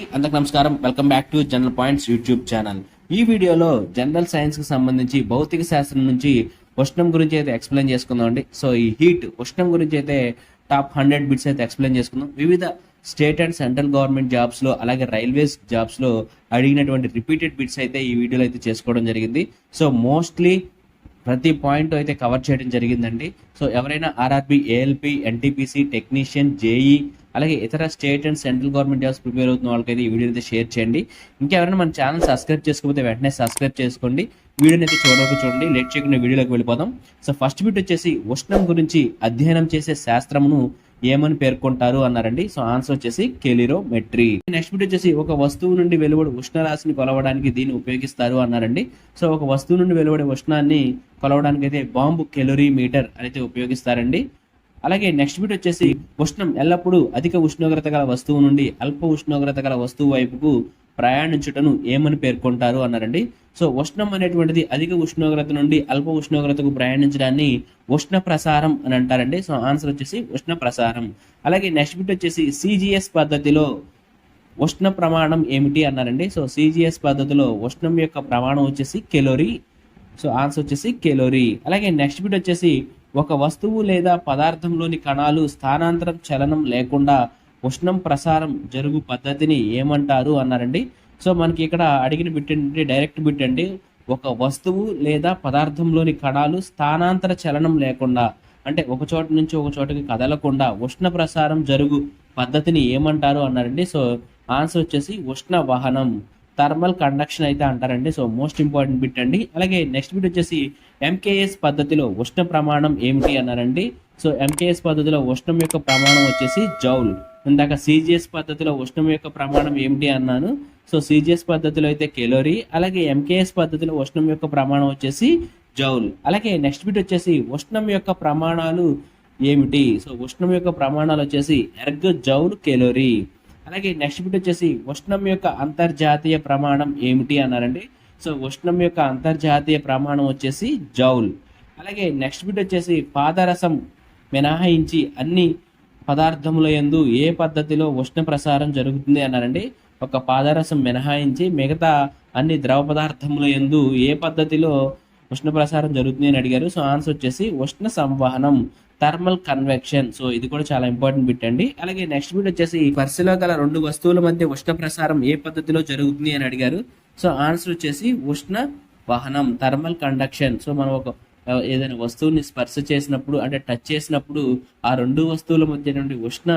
అందరికి నమస్కారం. Welcome back to general points YouTube channel ఈ వీడియోలో జనరల్ సైన్స్కి సంబంధించి భౌతిక శాస్త్రం నుంచి ఉష్ణం గురించి అయితే ఎక్స్ప్లెయిన్ చేసుకుందాం అండి. సో ఈ హీట్ ఉష్ణం గురించి అయితే టాప్ హండ్రెడ్ బిట్స్ అయితే ఎక్స్ప్లెయిన్ చేసుకుందాం. వివిధ స్టేట్ అండ్ సెంట్రల్ గవర్నమెంట్ జాబ్స్లో అలాగే రైల్వేస్ జాబ్స్లో అడిగినటువంటి రిపీటెడ్ బిట్స్ అయితే ఈ వీడియోలో అయితే చేసుకోవడం జరిగింది. సో మోస్ట్లీ ప్రతి పాయింట్ అయితే కవర్ చేయడం జరిగిందండి. సో ఎవరైనా RRB ALP NTPC technician JE అలాగే ఇతర state and central government jobs prepare అవుతున్న వాళ్ళకైతే ఈ వీడియో అయితే షేర్ చేయండి. ఇంకెవరైనా మన ఛానల్ సబ్స్క్రైబ్ చేసుకోకపోతే వెంటనే సబ్స్క్రైబ్ చేసుకోండి. వీడియోని అయితే చూడవచ్చు చూడండి. లేట్ చేయకుండా వీడియోలోకి వెళ్ళిపోదాం. సో ఫస్ట్ బిట్ వచ్చేసి ఉష్ణం గురించి అధ్యయనం చేసే శాస్త్రమును ఏమని పేర్కొంటారు అన్నారండి. సో ఆన్సర్ వచ్చేసి కెలిరోమెట్రీ. నెక్స్ట్ బిట్ వచ్చేసి ఒక వస్తువు నుండి వెలువడే ఉష్ణరాశిని కొలవడానికి దీన్ని ఉపయోగిస్తారు అన్నారండి. సో ఒక వస్తువు నుండి వెలువడే ఉష్ణాన్ని కొలవడానికి అయితే బాంబు కెలోరీ మీటర్ అయితే ఉపయోగిస్తారండి. అలాగే నెక్స్ట్ బిట్ వచ్చేసి ఉష్ణం ఎల్లప్పుడూ అధిక ఉష్ణోగ్రత గల వస్తువు నుండి అల్ప ఉష్ణోగ్రత గల వస్తువు వైపుకు ప్రయాణించుటను ఏమని పేర్కొంటారు అన్నారండి. సో ఉష్ణం అనేటువంటిది అధిక ఉష్ణోగ్రత నుండి అల్ప ఉష్ణోగ్రతకు ప్రయాణించడాన్ని ఉష్ణ ప్రసారం అని అంటారండి. సో ఆన్సర్ వచ్చేసి ఉష్ణ ప్రసారం. అలాగే నెక్స్ట్ బిట్ వచ్చేసి సిజిఎస్ పద్ధతిలో ఉష్ణ ప్రమాణం ఏమిటి అన్నారండి. సో సిజిఎస్ పద్ధతిలో ఉష్ణం యొక్క ప్రమాణం వచ్చేసి కెలోరీ. సో ఆన్సర్ వచ్చేసి కెలోరీ. అలాగే నెక్స్ట్ బిట్ వచ్చేసి ఒక వస్తువు లేదా పదార్థంలోని కణాలు స్థానాంతరం చలనం లేకుండా ఉష్ణం ప్రసారం జరుగు పద్ధతిని ఏమంటారు అన్నారండి. సో మనకి ఇక్కడ అడిగిన బిట్ ఏంటంటే డైరెక్ట్ బిట్ అండి. ఒక వస్తువు లేదా పదార్థంలోని కణాలు స్థానాంతర చలనం లేకుండా అంటే ఒక చోట నుంచి ఒక చోటకి కదలకుండా ఉష్ణ ప్రసారం జరుగు పద్ధతిని ఏమంటారు అన్నారండి. సో ఆన్సర్ వచ్చేసి ఉష్ణ వహనం థర్మల్ కండక్షన్ అయితే అంటారండి. సో మోస్ట్ ఇంపార్టెంట్ బిట్ అండి. అలాగే నెక్స్ట్ బిట్ వచ్చేసి ఎంకేఎస్ పద్ధతిలో ఉష్ణ ప్రమాణం ఏమిటి అన్నారండి? సో ఎంకేఎస్ పద్ధతిలో ఉష్ణం యొక్క ప్రమాణం వచ్చేసి జౌల్. ఇందాక సిజిఎస్ పద్ధతిలో ఉష్ణం యొక్క ప్రమాణం ఏమిటి అన్నాను? సో సిజిఎస్ పద్ధతిలో అయితే కెలోరీ అలాగే ఎంకేఎస్ పద్ధతిలో ఉష్ణం యొక్క ప్రమాణం వచ్చేసి జౌల్. అలాగే నెక్స్ట్ బిట్ వచ్చేసి ఉష్ణం యొక్క ప్రమాణాలు ఏమిటి? సో ఉష్ణం యొక్క ప్రమాణాలు వచ్చేసి ఎర్గ్ జౌల్ కెలోరీ. అలాగే నెక్స్ట్ బిట్ వచ్చేసి ఉష్ణం యొక్క అంతర్జాతీయ ప్రమాణం ఏమిటి అన్నారండి? సో ఉష్ణం యొక్క అంతర్జాతీయ ప్రమాణం వచ్చేసి జౌల్. అలాగే నెక్స్ట్ బిట్ వచ్చేసి పాదరసం మినహాయించి అన్ని పదార్థముల యందు ఏ పద్ధతిలో ఉష్ణ ప్రసారం జరుగుతుంది అన్నారండి. ఒక పాదరసం మినహాయించి మిగతా అన్ని ద్రవ పదార్థముల యందు ఏ పద్ధతిలో ఉష్ణ ప్రసారం జరుగుతుంది అని అడిగారు. సో ఆన్సర్ వచ్చేసి ఉష్ణ సంవహనం థర్మల్ కన్వెక్షన్. సో ఇది కూడా చాలా ఇంపార్టెంట్ బిట్ అండి. అలాగే నెక్స్ట్ బిట్ వచ్చేసి పరిశీలో గల రెండు వస్తువుల మధ్య ఉష్ణ ప్రసారం ఏ పద్ధతిలో జరుగుతుంది అని అడిగారు. సో ఆన్సర్ వచ్చేసి ఉష్ణ వహనం థర్మల్ కండక్షన్ సో మనం ఒక ఏదైనా వస్తువుని స్పర్శ చేసినప్పుడు అంటే టచ్ చేసినప్పుడు ఆ రెండు వస్తువుల మధ్య నుండి ఉష్ణ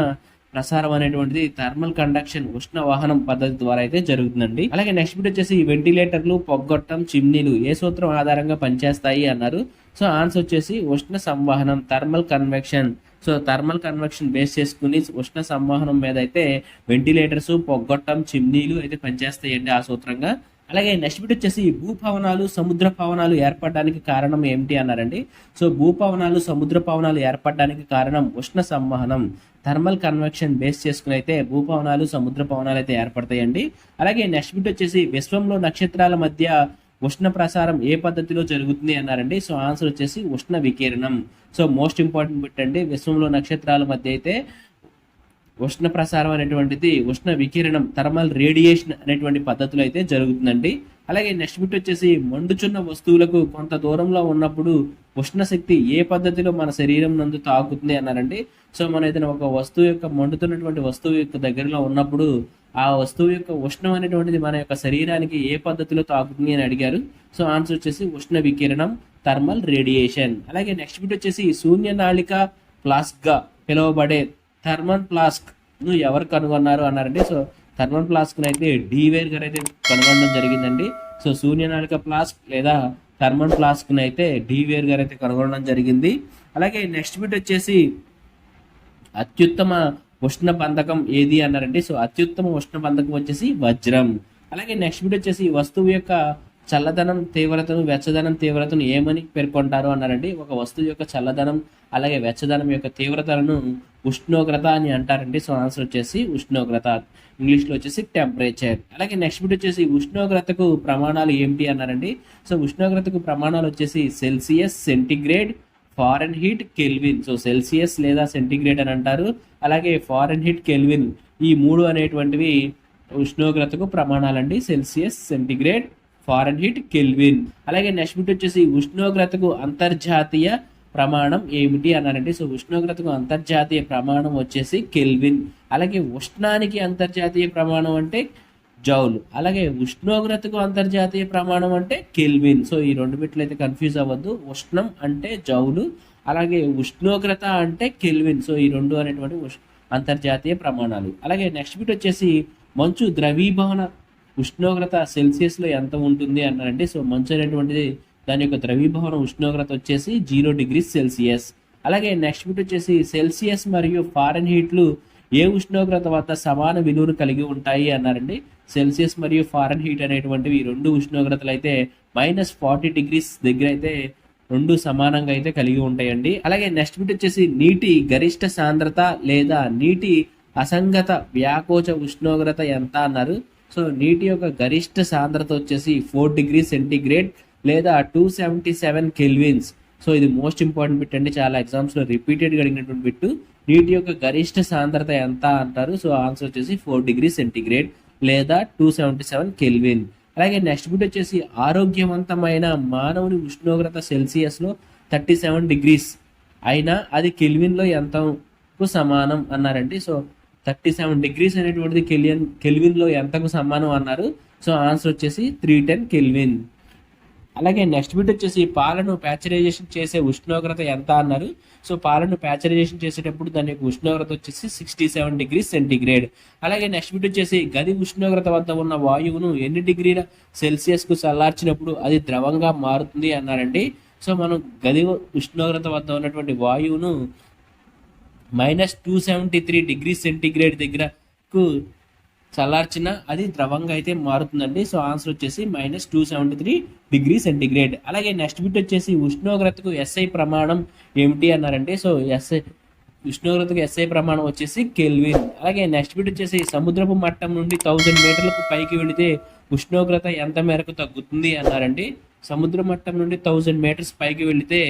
ప్రసారం అనేటువంటిది థర్మల్ కండక్షన్ ఉష్ణ వాహనం పద్ధతి ద్వారా అయితే జరుగుతుందండి. అలాగే నెక్స్ట్ బిట్ వచ్చేసి వెంటిలేటర్లు పొగ్గొట్టం చిమ్నీలు ఏ సూత్రం ఆధారంగా పనిచేస్తాయి అన్నారు. సో ఆన్సర్ వచ్చేసి ఉష్ణ సంవహనం thermal convection. So thermal convection base చేసుకుని ఉష్ణ సంవహనం మీద అయితే వెంటిలేటర్స్ పొగ్గొట్టం చిమ్నీలు అయితే పనిచేస్తాయండి ఆ సూత్రంగా. అలాగే నెక్స్ట్ బిట్ వచ్చేసి భూభవనాలు సముద్ర పవనాలు ఏర్పడడానికి కారణం ఏమిటి అన్నారండి. సో భూపవనాలు సముద్ర పవనాలు ఏర్పడడానికి కారణం ఉష్ణ సంవహనం. థర్మల్ కన్వెక్షన్ బేస్ చేసుకుని అయితే భూపవనాలు సముద్ర పవనాలు అయితే ఏర్పడతాయండి. అలాగే నెక్స్ట్ బిట్ వచ్చేసి విశ్వంలో నక్షత్రాల మధ్య ఉష్ణ ప్రసారం ఏ పద్ధతిలో జరుగుతుంది అన్నారండి? సో ఆన్సర్ వచ్చేసి ఉష్ణ వికిరణం. సో మోస్ట్ ఇంపార్టెంట్ బిట్ అండి విశ్వంలో నక్షత్రాల మధ్య అయితే ఉష్ణ ప్రసారం అనేటువంటిది ఉష్ణ వికిరణం థర్మల్ రేడియేషన్ అనేటువంటి పద్ధతిలో అయితే జరుగుతుందండి. అలాగే నెక్స్ట్ బిట్ వచ్చేసి మండుచున్న వస్తువులకు కొంత దూరంలో ఉన్నప్పుడు ఉష్ణ శక్తి ఏ పద్ధతిలో మన శరీరం నందు తాకుతుంది అన్నారండి. సో మనం ఏదైనా ఒక వస్తువు యొక్క మండుతున్నటువంటి వస్తువు యొక్క దగ్గరలో ఉన్నప్పుడు ఆ వస్తువు యొక్క ఉష్ణం అనేటువంటిది మన యొక్క శరీరానికి ఏ పద్ధతిలో తాకుతుంది అని అడిగారు. సో ఆన్సర్ వచ్చేసి ఉష్ణ వికిరణం థర్మల్ రేడియేషన్ అలాగే నెక్స్ట్ బిట్ వచ్చేసి శూన్య నాళిక ఫ్లాస్క్గా పిలువబడే థర్మల్ ఫ్లాస్క్ను ఎవరు కనుగొన్నారు అన్నారండి సో థర్మల్ ఫ్లాస్క్ అయితే డీవేర్ గారు అయితే కనుగొనడం జరిగిందండి. సో శూన్యనాళిక ఫ్లాస్క్ లేదా థర్మల్ ఫ్లాస్క్ అయితే డీవేర్ గారు అయితే కనుగొనడం జరిగింది. అలాగే నెక్స్ట్ బిట్ వచ్చేసి అత్యుత్తమ ఉష్ణ బంధకం ఏది అన్నారంటే సో అత్యుత్తమ ఉష్ణ బంధకం వచ్చేసి వజ్రం. అలాగే నెక్స్ట్ బిట్ వచ్చేసి వస్తువు యొక్క చల్లదనం తీవ్రతను వెచ్చదనం తీవ్రతను ఏమని పేర్కొంటారు అన్నారండి ఒక వస్తువు యొక్క చల్లదనం అలాగే వెచ్చదనం యొక్క తీవ్రతలను ఉష్ణోగ్రత అని అంటారండి సో ఆన్సర్ వచ్చేసి ఉష్ణోగ్రత. ఇంగ్లీష్లో వచ్చేసి టెంపరేచర్ అలాగే నెక్స్ట్ బిట్ వచ్చేసి ఉష్ణోగ్రతకు ప్రమాణాలు ఏమిటి అన్నారండి సో ఉష్ణోగ్రతకు ప్రమాణాలు వచ్చేసి Celsius centigrade Fahrenheit Kelvin. So Celsius లేదా సెంటిగ్రేడ్ అని అంటారు. అలాగే ఫారెన్ హీట్ కెల్విన్ ఈ మూడు అనేటువంటివి ఉష్ణోగ్రతకు ప్రమాణాలండి. Celsius centigrade Fahrenheit Kelvin. అలాగే నెక్స్ట్ బిట్ వచ్చేసి ఉష్ణోగ్రతకు అంతర్జాతీయ ప్రమాణం ఏమిటి అన్నారంటే సో ఉష్ణోగ్రతకు అంతర్జాతీయ ప్రమాణం వచ్చేసి కెల్విన్. అలాగే ఉష్ణానికి అంతర్జాతీయ ప్రమాణం అంటే జౌల్. అలాగే ఉష్ణోగ్రతకు అంతర్జాతీయ ప్రమాణం అంటే కెల్విన్. సో ఈ రెండు బిట్లు అయితే కన్ఫ్యూజ్ అవ్వద్దు. ఉష్ణం అంటే జౌలు అలాగే ఉష్ణోగ్రత అంటే కెల్విన్. సో ఈ రెండు అనేటువంటి అంతర్జాతీయ ప్రమాణాలు. అలాగే నెక్స్ట్ బిట్ వచ్చేసి మంచు ద్రవీభవన ఉష్ణోగ్రత సెల్సియస్లో ఎంత ఉంటుంది అన్నారంటే సో మంచు అనేటువంటిది దాని యొక్క ద్రవీభవన ఉష్ణోగ్రత వచ్చేసి జీరో డిగ్రీ సెల్సియస్. అలాగే నెక్స్ట్ బిట్ వచ్చేసి సెల్సియస్ మరియు ఫారెన్ హీట్లు ఏ ఉష్ణోగ్రత వద్ద సమాన విలువను కలిగి ఉంటాయి అన్నారండి? సెల్సియస్ మరియు ఫారెన్ హీట్ అనేటువంటివి ఈ రెండు ఉష్ణోగ్రతలు అయితే మైనస్ ఫార్టీ డిగ్రీస్ దగ్గర అయితే రెండు సమానంగా అయితే కలిగి ఉంటాయండి. అలాగే నెక్స్ట్ బిట్ వచ్చేసి నీటి గరిష్ట సాంద్రత లేదా నీటి అసంగత వ్యాకోచ ఉష్ణోగ్రత ఎంత అన్నారు? సో నీటి యొక్క గరిష్ట సాంద్రత వచ్చేసి ఫోర్ డిగ్రీ సెంటిగ్రేడ్ లేదా two seventy seven Kelvins so ఇది మోస్ట్ ఇంపార్టెంట్ బిట్ అండి. చాలా ఎగ్జామ్స్లో రిపీటెడ్గా రిపీటెడ్ అడిగినటువంటి బిట్టు నీటి యొక్క గరిష్ట సాంద్రత ఎంత అంటారు? సో ఆన్సర్ వచ్చేసి ఫోర్ డిగ్రీ సెంటిగ్రేడ్ లేదా టూ సెవెంటీ సెవెన్ కెల్విన్. అలాగే నెక్స్ట్ బిట్ వచ్చేసి ఆరోగ్యవంతమైన మానవుని ఉష్ణోగ్రత సెల్సియస్లో థర్టీ సెవెన్ డిగ్రీస్. అయినా అది కెల్విన్లో ఎంతకు సమానం అన్నారండి? సో థర్టీ సెవెన్ డిగ్రీస్ అనేటువంటిది కెలియన్ కెల్విన్లో ఎంతకు సమానం అన్నారు? సో ఆన్సర్ వచ్చేసి త్రీ టెన్ కెల్విన్. అలాగే నెక్స్ట్ బిట్ వచ్చేసి పాలను ప్యాచరైజేషన్ చేసే ఉష్ణోగ్రత ఎంత అన్నారు? సో పాలను ప్యాచరైజేషన్ చేసేటప్పుడు దాని యొక్క ఉష్ణోగ్రత వచ్చేసి సిక్స్టీ సెవెన్ డిగ్రీ సెంటిగ్రేడ్. అలాగే నెక్స్ట్ బిట్ వచ్చేసి గది ఉష్ణోగ్రత వద్ద ఉన్న వాయువును ఎన్ని డిగ్రీల సెల్సియస్కు చల్లార్చినప్పుడు అది ద్రవంగా మారుతుంది అన్నారండి. సో మనం గది ఉష్ణోగ్రత వద్ద ఉన్నటువంటి వాయువును minus two seventy three degree centigrade దగ్గరకు చల్లార్చిన అది ద్రవంగా అయితే మారుతుందండి. సో ఆన్సర్ వచ్చేసి minus two seventy three degree centigrade. అలాగే నెక్స్ట్ బిట్ వచ్చేసి ఉష్ణోగ్రతకు ఎస్ఐ ప్రమాణం ఏమిటి అన్నారంటే సో ఎస్ఐ ఉష్ణోగ్రతకు ఎస్ఐ ప్రమాణం వచ్చేసి కెల్విన్. అలాగే నెక్స్ట్ బిట్ వచ్చేసి సముద్రపు మట్టం నుండి థౌజండ్ మీటర్లకు పైకి వెళితే ఉష్ణోగ్రత ఎంత మేరకు తగ్గుతుంది అన్నారండి. సముద్ర మట్టం నుండి థౌజండ్ మీటర్స్ పైకి వెళితే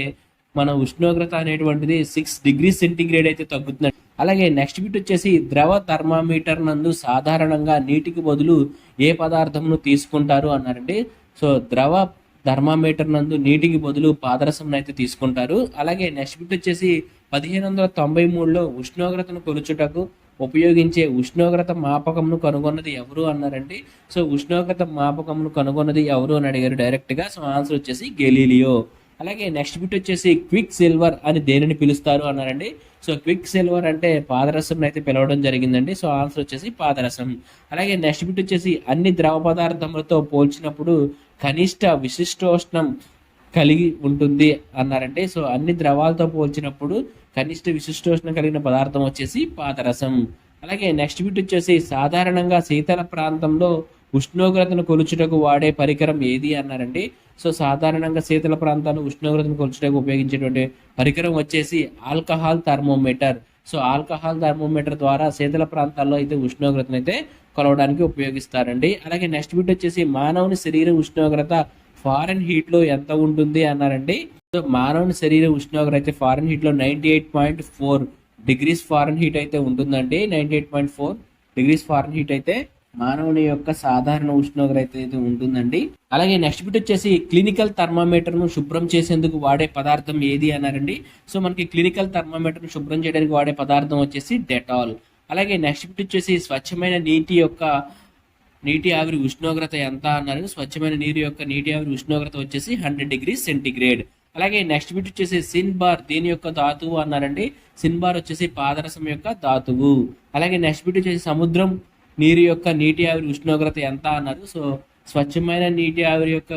మన ఉష్ణోగ్రత అనేటువంటిది సిక్స్ డిగ్రీ సెంటిగ్రేడ్ అయితే తగ్గుతుంది. అలాగే నెక్స్ట్ బిట్ వచ్చేసి ద్రవ థర్మామీటర్ నందు సాధారణంగా నీటికి బదులు ఏ పదార్థంను తీసుకుంటారు అన్నారండి. సో ద్రవ థర్మామీటర్ నందు నీటికి బదులు పాదరసం అయితే తీసుకుంటారు. అలాగే నెక్స్ట్ బిట్ వచ్చేసి పదిహేను వందల తొంభై మూడులో ఉష్ణోగ్రతను కొలుచుటకు ఉపయోగించే ఉష్ణోగ్రత మాపకంను కనుగొన్నది ఎవరు అన్నారండి. సో ఉష్ణోగ్రత మాపకంను కనుగొన్నది ఎవరు అని అడిగారు డైరెక్ట్గా సో ఆన్సర్ వచ్చేసి గెలీలియో. అలాగే నెక్స్ట్ బిట్ వచ్చేసి క్విక్ సిల్వర్ అని దేనిని పిలుస్తారు అన్నారండి? సో క్విక్ సిల్వర్ అంటే పాదరసం అయితే పిలవడం జరిగిందండి. సో ఆన్సర్ వచ్చేసి పాదరసం. అలాగే నెక్స్ట్ బిట్ వచ్చేసి అన్ని ద్రవ పదార్థములతో పోల్చినప్పుడు కనిష్ట విశిష్టోష్ణం కలిగి ఉంటుంది అన్నారంటే సో అన్ని ద్రవాలతో పోల్చినప్పుడు కనిష్ట విశిష్టోష్ణం కలిగిన పదార్థం వచ్చేసి పాదరసం. అలాగే నెక్స్ట్ బిట్ వచ్చేసి సాధారణంగా శీతల ప్రాంతంలో ఉష్ణోగ్రతను కొలుచుటకు వాడే పరికరం ఏది అన్నారండి? సో సాధారణంగా శీతల ప్రాంతాలు ఉష్ణోగ్రతను కొలచడానికి ఉపయోగించేటువంటి పరికరం వచ్చేసి alcohol thermometer. So alcohol thermometer ద్వారా శీతల ప్రాంతాల్లో అయితే ఉష్ణోగ్రతను అయితే కొలవడానికి ఉపయోగిస్తారండి. అలాగే నెక్స్ట్ బిట్ వచ్చేసి మానవుని శరీర ఉష్ణోగ్రత ఫారెన్ హీట్లో ఎంత ఉంటుంది అన్నారండి. సో మానవుని శరీర ఉష్ణోగ్రత అయితే ఫారెన్ హీట్లో ninety eight point four degrees Fahrenheit అయితే ఉంటుందండి. Ninety eight point four degrees Fahrenheit అయితే మానవుని యొక్క సాధారణ ఉష్ణోగ్రత అయితే ఉంటుందండి. అలాగే నెక్స్ట్ బిట్ వచ్చేసి క్లినికల్ థర్మామీటర్ను శుభ్రం చేసేందుకు వాడే పదార్థం ఏది అన్నారండి. సో మనకి క్లినికల్ థర్మామీటర్ను శుభ్రం చేయడానికి వాడే పదార్థం వచ్చేసి డెటాల్. అలాగే నెక్స్ట్ బిట్ వచ్చేసి స్వచ్ఛమైన నీటి యొక్క నీటి ఆవిరి ఉష్ణోగ్రత ఎంత అన్నారు స్వచ్ఛమైన నీరు యొక్క నీటి ఆవిరి ఉష్ణోగ్రత వచ్చేసి హండ్రెడ్ డిగ్రీ సెంటిగ్రేడ్. అలాగే నెక్స్ట్ బిట్ వచ్చేసి సిన్ బార్ దీని యొక్క ధాతువు అన్నారండి. సిన్ బార్ వచ్చేసి పాదరసం యొక్క ధాతువు. అలాగే నెక్స్ట్ బిట్ వచ్చేసి సముద్రం నీరు యొక్క నీటి ఆవిరి ఉష్ణోగ్రత ఎంత అన్నారు. సో స్వచ్ఛమైన నీటి ఆవిరి యొక్క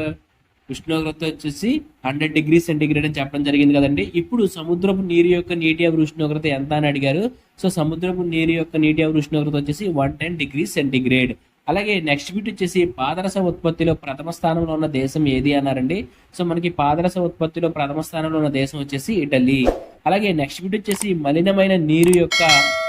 ఉష్ణోగ్రత వచ్చేసి హండ్రెడ్ డిగ్రీ సెంటిగ్రేడ్ అని చెప్పడం జరిగింది కదండి. ఇప్పుడు సముద్రపు నీరు యొక్క నీటి ఆవిరి ఉష్ణోగ్రత ఎంత అని అడిగారు. సో సముద్రపు నీరు యొక్క నీటి ఆవిరి ఉష్ణోగ్రత వచ్చేసి వన్ టెన్ డిగ్రీ సెంటిగ్రేడ్. అలాగే నెక్స్ట్ బిట్ వచ్చేసి పాదరస ఉత్పత్తిలో ప్రథమ స్థానంలో ఉన్న దేశం ఏది అన్నారండి? సో మనకి పాదరస ఉత్పత్తిలో ప్రథమ స్థానంలో ఉన్న దేశం వచ్చేసి ఇటలీ. అలాగే నెక్స్ట్ బిట్ వచ్చేసి మలినమైన నీరు యొక్క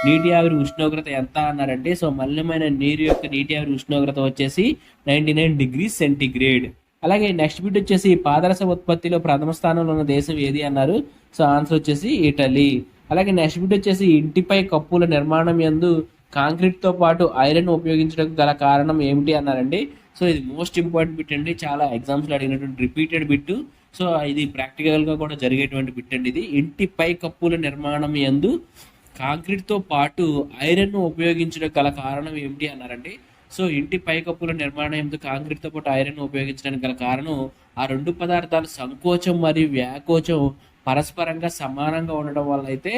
నీటి ఆవిరి ఉష్ణోగ్రత ఎంత అన్నారంటే సో మలినమైన నీరు యొక్క నీటి ఆవిరి ఉష్ణోగ్రత వచ్చేసి నైన్టీ నైన్ డిగ్రీ సెంటిగ్రేడ్. అలాగే నెక్స్ట్ బిట్ వచ్చేసి పాదరస ఉత్పత్తిలో ప్రథమ స్థానంలో ఉన్న దేశం ఏది అన్నారు? సో ఆన్సర్ వచ్చేసి ఇటలీ. అలాగే నెక్స్ట్ బిట్ వచ్చేసి ఇంటిపై కప్పుల నిర్మాణం యందు కాంక్రీట్తో పాటు ఐరన్ ఉపయోగించడం గల కారణం ఏమిటి అన్నారండి? సో ఇది మోస్ట్ ఇంపార్టెంట్ బిట్ అండి. చాలా ఎగ్జామ్స్లో అడిగినటువంటి రిపీటెడ్ బిట్ సో ఇది ప్రాక్టికల్గా కూడా జరిగేటువంటి బిట్ అండి ఇది. ఇంటి పై కప్పుల నిర్మాణం ఎందు కాంక్రీట్తో పాటు ఐరన్ను ఉపయోగించడం గల కారణం ఏమిటి అన్నారండి? సో ఇంటి పైకప్పుల నిర్మాణం ఎందుకు కాంక్రీట్తో పాటు ఐరన్ ఉపయోగించడానికి గల కారణం ఆ రెండు పదార్థాలు సంకోచం మరియు వ్యాకోచం పరస్పరంగా సమానంగా ఉండడం వల్ల అయితే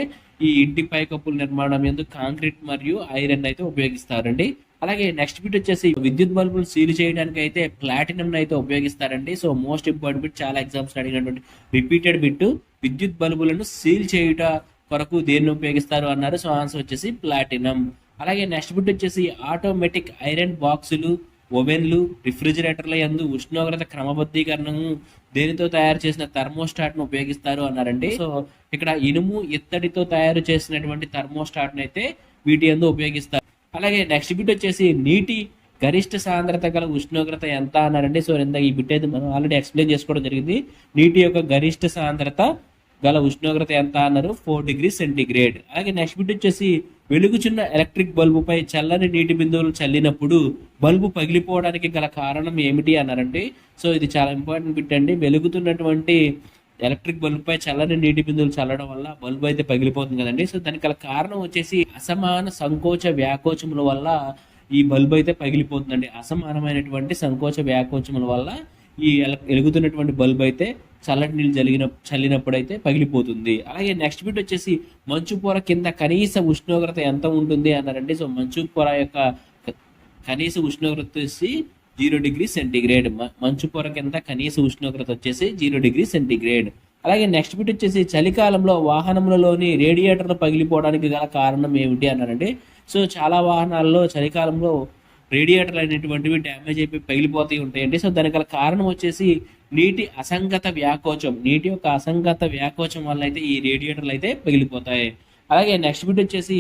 ఈ ఇంటి పైకప్పుల నిర్మాణం ఎందుకు కాంక్రీట్ మరియు ఐరన్ అయితే ఉపయోగిస్తారండి. అలాగే నెక్స్ట్ బిట్ వచ్చేసి విద్యుత్ బల్బులు సీల్ చేయడానికి అయితే ప్లాటినం అయితే ఉపయోగిస్తారండి. సో మోస్ట్ ఇంపార్టెంట్ బిట్ చాలా ఎగ్జామ్స్ అడిగినటువంటి రిపీటెడ్ బిట్ విద్యుత్ బల్బులను సీల్ చేయుట కొరకు దేన్ని ఉపయోగిస్తారు అన్నారు. సో ఆన్సర్ వచ్చేసి ప్లాటినం. అలాగే నెక్స్ట్ బిట్ వచ్చేసి ఆటోమేటిక్ ఐరన్ బాక్సులు ఓవెన్లు రిఫ్రిజిరేటర్ల యందు ఉష్ణోగ్రత క్రమబద్ధీకరణను దేనితో తయారు చేసిన థర్మోస్టాట్ను ఉపయోగిస్తారు అన్నారండి. సో ఇక్కడ ఇనుము ఇత్తడితో తయారు చేసినటువంటి థర్మోస్టాట్ అయితే వీటి యందు ఉపయోగిస్తారు. అలాగే నెక్స్ట్ బిట్ వచ్చేసి నీటి గరిష్ట సాంద్రత గల ఉష్ణోగ్రత ఎంత అన్నారండి. సో ఇందాక ఈ బిట్ అయితే మనం ఆల్రెడీ ఎక్స్ప్లెయిన్ చేసుకోవడం జరిగింది. నీటి యొక్క గరిష్ట సాంద్రత గల ఉష్ణోగ్రత ఎంత అన్నారు? Four degree centigrade. అలాగే నెక్స్ట్ బిట్ వచ్చేసి వెలుగుచున్న ఎలక్ట్రిక్ బల్బుపై చల్లని నీటి బిందువులు చల్లినప్పుడు బల్బు పగిలిపోవడానికి గల కారణం ఏమిటి అన్నారండి సో ఇది చాలా ఇంపార్టెంట్ బిట్ అండి. వెలుగుతున్నటువంటి ఎలక్ట్రిక్ బల్బుపై చల్లని నీటి బిందువులు చల్లడం వల్ల బల్బు అయితే పగిలిపోతుంది కదండి. సో దానికి గల కారణం వచ్చేసి అసమాన సంకోచ వ్యాకోచముల వల్ల ఈ బల్బు అయితే పగిలిపోతుందండి. అసమానమైనటువంటి సంకోచ వ్యాకోచముల వల్ల ఈ ఎల- వెలుగుతున్నటువంటి బల్బ్ అయితే చల్లటి నీళ్ళు జరిగిన చల్లినప్పుడైతే పగిలిపోతుంది. అలాగే నెక్స్ట్ బిట్ వచ్చేసి మంచు పొర కింద కనీస ఉష్ణోగ్రత ఎంత ఉంటుంది అన్నారండి సో మంచు పొర యొక్క కనీస ఉష్ణోగ్రత వచ్చేసి జీరో డిగ్రీ సెంటీగ్రేడ్. మంచు పొర కింద కనీస ఉష్ణోగ్రత వచ్చేసి జీరో డిగ్రీ సెంటీగ్రేడ్. అలాగే నెక్స్ట్ బిట్ వచ్చేసి చలికాలంలో వాహనములలోని రేడియేటర్లు పగిలిపోవడానికి గల కారణం ఏమిటి అన్నారండి సో చాలా వాహనాల్లో చలికాలంలో రేడియేటర్లు అనేటువంటివి డ్యామేజ్ అయిపోయి పగిలిపోతూ ఉంటాయండి. సో దానికి గల కారణం వచ్చేసి నీటి అసంగత వ్యాకోచం. నీటి యొక్క అసంగత వ్యాకోచం వల్ల అయితే ఈ రేడియేటర్లు అయితే పగిలిపోతాయి. అలాగే నెక్స్ట్ బిట్ వచ్చేసి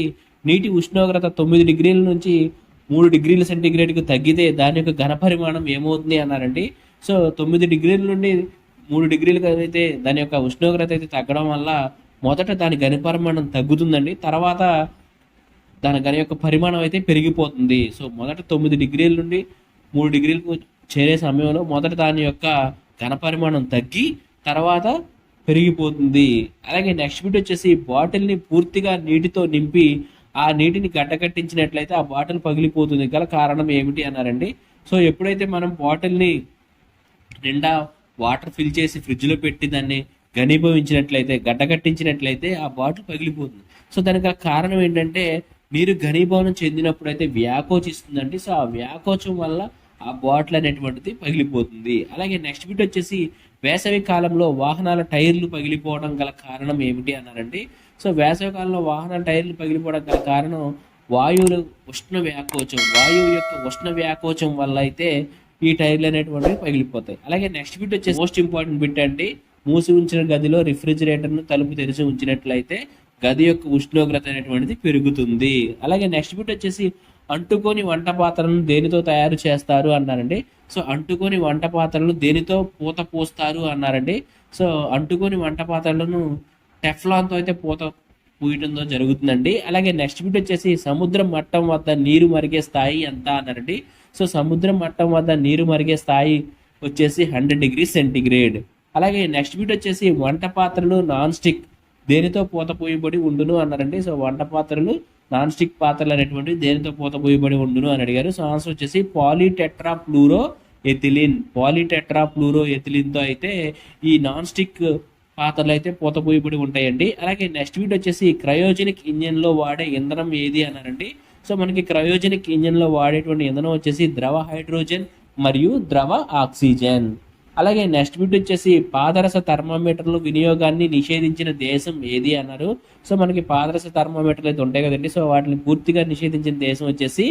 నీటి ఉష్ణోగ్రత తొమ్మిది డిగ్రీల నుంచి మూడు డిగ్రీల సెంటీగ్రేడ్కి తగ్గితే దాని యొక్క ఘనపరిమాణం ఏమవుతుంది అన్నారండి. సో తొమ్మిది డిగ్రీల నుండి మూడు డిగ్రీలకు అయితే దాని యొక్క ఉష్ణోగ్రత అయితే తగ్గడం వల్ల మొదట దాని ఘనపరిమాణం తగ్గుతుందండి. తర్వాత దాని గని యొక్క పరిమాణం అయితే పెరిగిపోతుంది. సో మొదట తొమ్మిది డిగ్రీల నుండి మూడు డిగ్రీలకు చేరే సమయంలో మొదట దాని యొక్క ఘన పరిమాణం తగ్గి తర్వాత పెరిగిపోతుంది. అలాగే నెక్స్ట్ బిట్ వచ్చేసి బాటిల్ని పూర్తిగా నీటితో నింపి ఆ నీటిని గడ్డకట్టించినట్లయితే ఆ బాటిల్ పగిలిపోతుంది. గల కారణం ఏమిటి అన్నారండి? సో ఎప్పుడైతే మనం బాటిల్ని నిండా వాటర్ ఫిల్ చేసి ఫ్రిడ్జ్లో పెట్టి దాన్ని ఘనీభవించినట్లయితే గడ్డకట్టించినట్లయితే ఆ బాటిల్ పగిలిపోతుంది. సో దానికి గల కారణం ఏంటంటే మీరు ఘనీభవనం చెందినప్పుడు అయితే వ్యాకోచిస్తుందండి. సో ఆ వ్యాకోచం వల్ల ఆ బాటిల్ అనేటువంటిది పగిలిపోతుంది. అలాగే నెక్స్ట్ బిట్ వచ్చేసి వేసవి కాలంలో వాహనాల టైర్లు పగిలిపోవడం గల కారణం ఏమిటి అన్నారండి. సో వేసవి కాలంలో వాహనాల టైర్లు పగిలిపోవడం గల కారణం వాయువులు ఉష్ణ వ్యాకోచం. వాయువు యొక్క ఉష్ణ వ్యాకోచం వల్ల అయితే ఈ టైర్లు అనేటువంటివి పగిలిపోతాయి. అలాగే నెక్స్ట్ బిట్ వచ్చేసి మోస్ట్ ఇంపార్టెంట్ బిట్ అండి. మూసి ఉంచిన గదిలో రిఫ్రిజిరేటర్ను తలుపు తెరిచి ఉంచినట్లయితే గది యొక్క ఉష్ణోగ్రత అనేటువంటిది పెరుగుతుంది. అలాగే నెక్స్ట్ బిట్ వచ్చేసి అంటుకొని వంట పాత్రలను దేనితో తయారు చేస్తారు అన్నారండి. సో అంటుకొని వంట పాత్రలను దేనితో పూత పోస్తారు అన్నారండి. సో అంటుకొని వంట పాత్రలను టెఫ్లాన్తో అయితే పూత పూయటంతో జరుగుతుందండి. అలాగే నెక్స్ట్ బిట్ వచ్చేసి సముద్రం మట్టం వద్ద నీరు మరిగే స్థాయి ఎంత అన్నారండి. సో సముద్రం మట్టం వద్ద నీరు మరిగే స్థాయి వచ్చేసి హండ్రెడ్ డిగ్రీ సెంటిగ్రేడ్. అలాగే నెక్స్ట్ బిట్ వచ్చేసి వంట పాత్రలు నాన్ స్టిక్ దేనితో పూత పోయబడి ఉండును అన్నారండి? సో వంట పాత్రలు నాన్ స్టిక్ పాత్రలు అనేటువంటివి దేనితో పూత పోయబడి ఉండును అని అడిగారు. సో ఆన్సర్ వచ్చేసి పాలిటెట్రా ప్లూరో ఎథిలిన్. పాలిటెట్రా ప్లూరో ఎథిలిన్తో అయితే ఈ నాన్ స్టిక్ పాత్రలు అయితే పూత పోయబడి ఉంటాయండి. అలాగే నెక్స్ట్ వీడ్ వచ్చేసి క్రయోజనిక్ ఇంజన్లో వాడే ఇంధనం ఏది అన్నారండి? సో మనకి క్రయోజనిక్ ఇంజన్లో వాడేటువంటి ఇంధనం వచ్చేసి ద్రవ హైడ్రోజన్ మరియు ద్రవ ఆక్సిజన్. అలాగే నెక్స్ట్ బిట్ వచ్చేసి పాదరస థర్మామీటర్లు వినియోగాన్ని నిషేధించిన దేశం ఏది అన్నారు. సో మనకి పాదరస థర్మామీటర్లు అయితే ఉంటాయి కదండి. సో వాటిని పూర్తిగా నిషేధించిన దేశం వచ్చేసి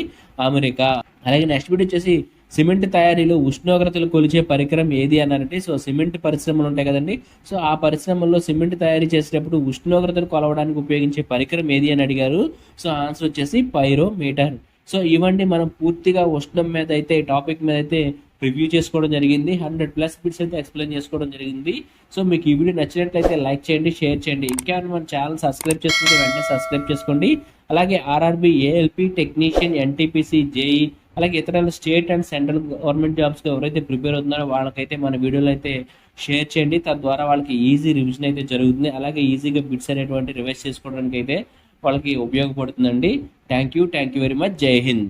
అమెరికా. అలాగే నెక్స్ట్ బిట్ వచ్చేసి సిమెంట్ తయారీలో ఉష్ణోగ్రతలు కొలిచే పరికరం ఏది అన్నారంటే సో సిమెంట్ పరిశ్రమలు ఉంటాయి కదండి. సో ఆ పరిశ్రమల్లో సిమెంట్ తయారీ చేసేటప్పుడు ఉష్ణోగ్రతలు కొలవడానికి ఉపయోగించే పరికరం ఏది అని అడిగారు. సో ఆన్సర్ వచ్చేసి పైరోమీటర్. సో ఇవన్నీ మనం పూర్తిగా ఉష్ణం మీద అయితే టాపిక్ మీద అయితే రివ్యూ చేసుకోవడం జరిగింది. హండ్రెడ్ ప్లస్ బిట్స్ అయితే ఎక్స్ప్లెయిన్ చేసుకోవడం జరిగింది. సో మీకు ఈ వీడియో నచ్చినట్లయితే లైక్ చేయండి షేర్ చేయండి. ఇంకా మన ఛానల్ సబ్స్క్రైబ్ చేసుకుంటే వెంటనే సబ్స్క్రైబ్ చేసుకోండి. అలాగే RRB ALP technician NTPC JE అలాగే ఇతర స్టేట్ అండ్ సెంట్రల్ గవర్నమెంట్ జాబ్స్కి ఎవరైతే ప్రిపేర్ అవుతున్నారో వాళ్ళకైతే మన వీడియోలు అయితే షేర్ చేయండి. తద్వారా వాళ్ళకి ఈజీ రివిజన్ అయితే జరుగుతుంది. అలాగే ఈజీగా బిట్స్ అనేటువంటి రివైజ్ చేసుకోవడానికి అయితే వాళ్ళకి ఉపయోగపడుతుందండి. Thank you. Thank you very much. జై హింద్.